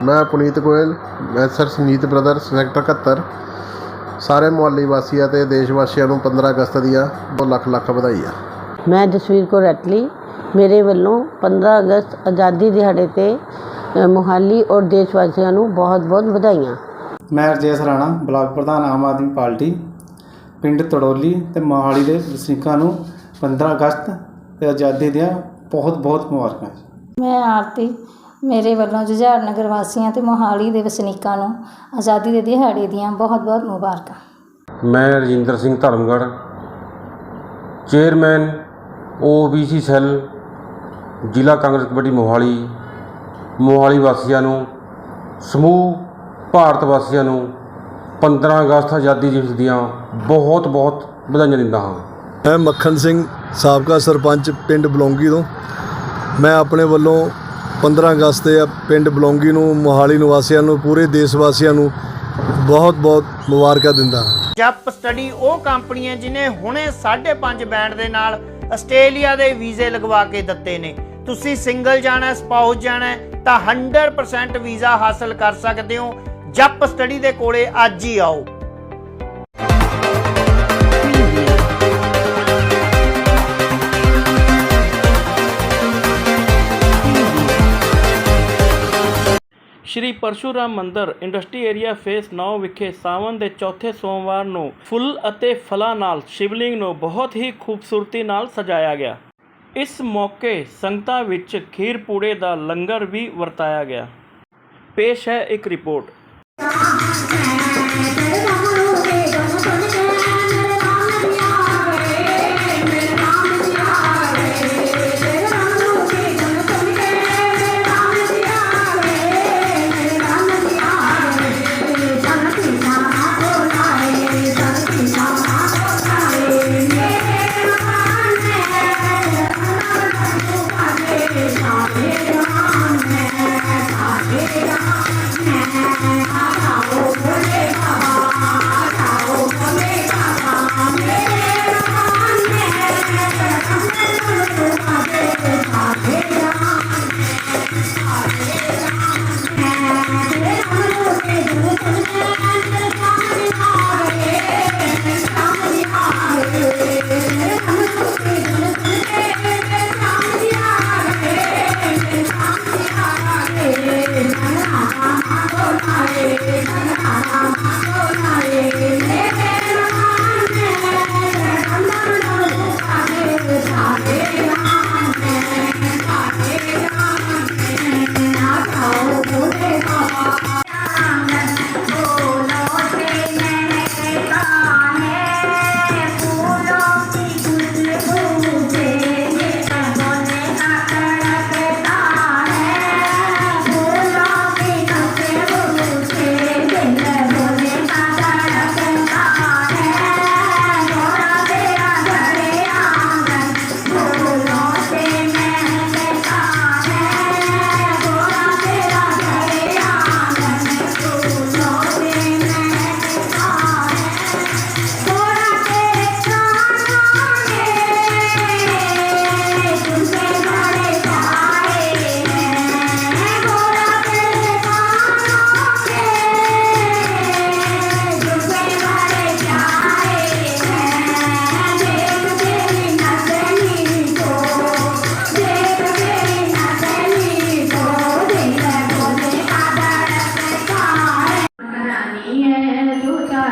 ਮੈਂ ਪੁਨੀਤ ਗੋਇਲ ਮੈਂ sir Sunit brothers sector 71 ਸਾਰੇ ਮੁਹੱਲੀ ਵਾਸੀਆਂ ਤੇ ਦੇਸ਼ ਵਾਸੀਆਂ ਨੂੰ 15 ਅਗਸਤ ਦੀਆਂ ਬਹੁਤ ਲੱਖ ਲੱਖ ਵਧਾਈ ਆ ਮੈਂ ਜਸਵੀਰ ਕੌਰ ਰੈਟਲੀ ਮੇਰੇ ਵੱਲੋਂ 15 ਅਗਸਤ ਆਜ਼ਾਦੀ ਦਿਹਾੜੇ ਤੇ ਅ, ਮੋਹਾਲੀ ਔਰ ਦੇਸ਼ ਵਾਸੀਆਂ ਨੂੰ ਬਹੁਤ ਬਹੁਤ ਵਧਾਈਆਂ। ਮੈਂ ਰਜੇਸ਼ ਰਾਣਾ ਬਲਾਕ ਪ੍ਰਧਾਨ ਆਮ ਆਦਮੀ ਪਾਰਟੀ ਪਿੰਡ ਤੜੋਲੀ ਤੇ ਮੋਹਾਲੀ ਦੇ ਵਸਨੀਕਾਂ ਨੂੰ 15 ਅਗਸਤ ਤੇ ਆਜ਼ਾਦੀ ਦੀਆਂ ਬਹੁਤ ਬਹੁਤ ਮੁਬਾਰਕਾਂ। ਮੈਂ ਆਰਤੀ ਮੇਰੇ ਵੱਲੋਂ ਜੁਝਾਰ ਨਗਰ ਵਾਸੀਆਂ ਤੇ ਮੋਹਾਲੀ ਦੇ ਵਸਨੀਕਾਂ ਨੂੰ ਆਜ਼ਾਦੀ ਦੇ ਦਿਹਾੜੇ ਦੀਆਂ ਬਹੁਤ-ਬਹੁਤ ਮੁਬਾਰਕਾਂ। ਮੈਂ Rajinder Singh Dharamgarh chairman OBC cell ਜ਼ਿਲ੍ਹਾ ਕਾਂਗਰਸ ਕਮੇਟੀ ਮੋਹਾਲੀ ਮੋਹਾਲੀ ਵਾਸੀਆਂ ਨੂੰ ਸਮੂਹ ਭਾਰਤ ਵਾਸੀਆਂ ਨੂੰ 15 ਅਗਸਤ ਆਜ਼ਾਦੀ ਦਿਵਸ ਦੀਆਂ ਬਹੁਤ ਬਹੁਤ ਵਧਾਈਆਂ ਦਿੰਦਾ ਹਾਂ। ਮੈਂ ਮੱਖਣ ਸਿੰਘ ਸਾਬਕਾ ਸਰਪੰਚ ਪਿੰਡ ਬਲੌਂਗੀ ਤੋਂ। ਮੈਂ ਆਪਣੇ ਵੱਲੋਂ 15 ਅਗਸਤ ਤੇ ਪਿੰਡ ਬਲੌਂਗੀ ਨੂੰ, ਮੋਹਾਲੀ ਨਿਵਾਸੀਆਂ ਨੂੰ, ਪੂਰੇ ਦੇਸ਼ ਵਾਸੀਆਂ ਨੂੰ ਬਹੁਤ ਬਹੁਤ ਮੁਬਾਰਕਾਂ ਦਿੰਦਾ ਹਾਂ। ਜੱਪ ਸਟੱਡੀ ਉਹ ਕੰਪਨੀ ਹੈ ਜਿਨੇ ਹੁਣੇ 5.5 ਬੈਂਡ ਦੇ ਨਾਲ ਆਸਟ੍ਰੇਲੀਆ ਦੇ ਵੀਜ਼ੇ ਲਗਵਾ ਕੇ ਦਿੱਤੇ ਨੇ। ਤੁਸੀਂ ਸਿੰਗਲ ਜਾਣਾ, ਸਪਾਊਸ ਜਾਣਾ ਤਾਂ 100% ਵੀਜ਼ਾ ਹਾਸਲ ਕਰ ਸਕਦੇ ਹੋ। ਜੱਪ ਸਟੱਡੀ ਦੇ ਕੋਲੇ ਅੱਜ ਹੀ ਆਓ। ਸ਼੍ਰੀ ਪਰਸ਼ੂਰਾਮ ਮੰਦਿਰ ਇੰਡਸਟਰੀ ਏਰੀਆ ਫੇਸ 9 ਵਿਖੇ ਸਾਵਨ ਦੇ ਚੌਥੇ ਸੋਮਵਾਰ ਨੂੰ ਫੁੱਲ ਅਤੇ ਫਲਾਂ ਨਾਲ ਸ਼ਿਵਲਿੰਗ ਨੂੰ ਬਹੁਤ ਹੀ ਖੂਬਸੂਰਤੀ ਨਾਲ ਸਜਾਇਆ ਗਿਆ। ਇਸ ਮੌਕੇ ਸੰਗਤਾਂ ਵਿੱਚ ਖੀਰ ਪੂੜੇ ਦਾ ਲੰਗਰ ਵੀ ਵਰਤਾਇਆ ਗਿਆ। ਪੇਸ਼ ਹੈ ਇੱਕ ਰਿਪੋਰਟ।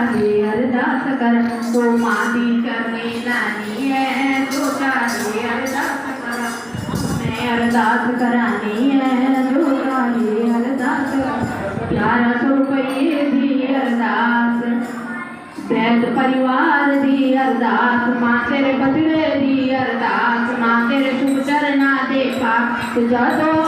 ਜੋ ਅਰਦਾਸ ਕਰ ਤੋ ਮਾਂ ਕਰਨੀ ਲਾਨੀ ਹੈ ਜੋ ਚਾਹੇ ਅਰਦਾਸ ਕਰ। ਮੈਂ ਅਰਦਾਸ ਕਰਾਨੀ ਹੈ ਜੋ ਚਾਹੇ ਅਰਦਾਸ ਕਰ। 1100 ਰੁਪਏ ਦੀ ਅਰਦਾਸ ਬੈਦ ਪਰਿਵਾਰ ਦੀ ਅਰਦਾਸ, ਮਾਂ ਤੇਰੇ ਬਦਲੇ ਦੀ ਅਰਦਾਸ, ਮਾਂ ਤੇਰੇ ਸ਼ੁਭ ਚਰਨਾਂ ਦੇ ਪਾਸ ਜਦੋਂ